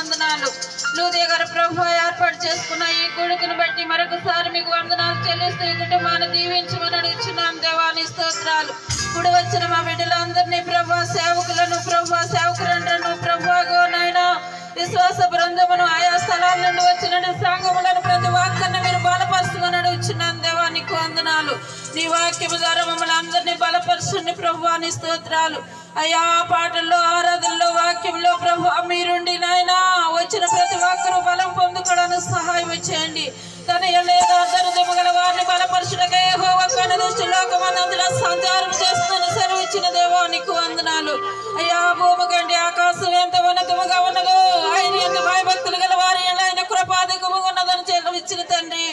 వందనాలు. లూదే గారు ప్రభు ఏర్పాటు చేసుకున్న ఈ కొడుకును బట్టి మరొకసారి మీకు వందనాలు చెల్లిస్తూ ఈ కుటుంబాన్ని దీవించమని అడుగుచున్నాం. దేవాని స్తోత్రాలు. ఇప్పుడు వచ్చిన మా బిడ్డలందరినీ ప్రభు సేవకులను ప్రభు సేవకులను ప్రభు నైనా విశ్వాస బృందమును ఆయా స్థలాల నుండి వచ్చిన సంఘములను ప్రతి వాక్యాన్ని మీరు బలపరుచుమని అడుగుచున్నాం. దేవానికి వందనాలు. నీ వాక్యము ద్వారా మమ్మల్ని అందరినీ బలపరచండి ప్రభు అని స్తోత్రాలు. అయ్యా పాటల్లో ఆరాధనలో వాక్యంలో ప్రభు మీరు పొందుకోవడానికి తన లేదా దరిద్రము గల వారిని బలపరచుటకే హోవకన దృష్టి లోకమందులో సంచారం చేస్తున్న సెలవు ఇచ్చిన దేవానికి వందనాలు. అయ్యా భూమి కంటే ఆకాశం ఎంత ఉన్నతముగా ఉన్నదో ఆయన ఎంత భయభక్తులు గల వారి ఆయన కృపాధికము ఉన్నదని చెల్లించిన తండ్రి.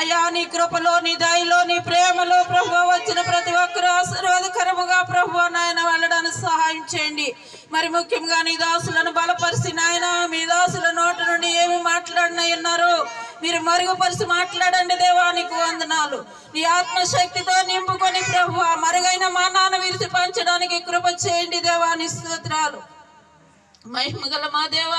అయ్యా నీ కృపలో నీ దాయిలో నీ ప్రేమలో ప్రభు వచ్చిన ప్రతి ఒక్కరూ ఆశీర్వాదకరముగా ప్రభు నాయన వెళ్ళడానికి సహాయం చేయండి. మరి ముఖ్యంగా నీ దాసులను బలపరిచి నాయనా మీరు మరుగుపరిచి మాట్లాడండి దేవానికి వందనాలు. నీ ఆత్మశక్తితో నింపుకొని ప్రభు మరుగైన మా నాన్న విరిచి పంచడానికి కృప చేయండి దేవాని స్తోత్రాలు. మహిమగల మా దేవ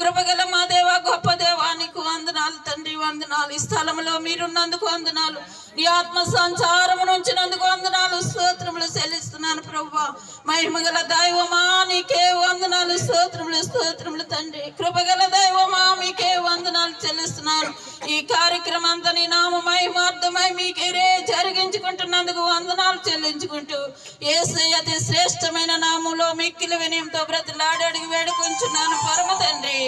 కృపగల మా దేవ గొప్ప దేవానికి వందనాలు తండ్రి వందనాలు. ఈ స్థలంలో మీరున్నందుకు వందనాలు. నీ ఆత్మ సంచారము నుంచినందుకు వందనాలు. స్తోత్రములు చెల్లిస్తున్నాను ప్రభు. మహిమగల దైవమా నీకే వందనాలు. స్తోత్రములు స్తోత్రములు తండ్రి. కృపగల చెల్లిస్తున్నాను. ఈ కార్యక్రమం అంతా నీ నామ మహిమార్థమై మీకేరే జరిగించుకుంటున్నందుకు వందనాలు చెల్లించుకుంటూ ఏసై అతి శ్రేష్టమైన నామంలో మిక్కిలి వినయంతో బ్రతిలాడడిగి వేడుకుంటున్నాను పరమ తండ్రి.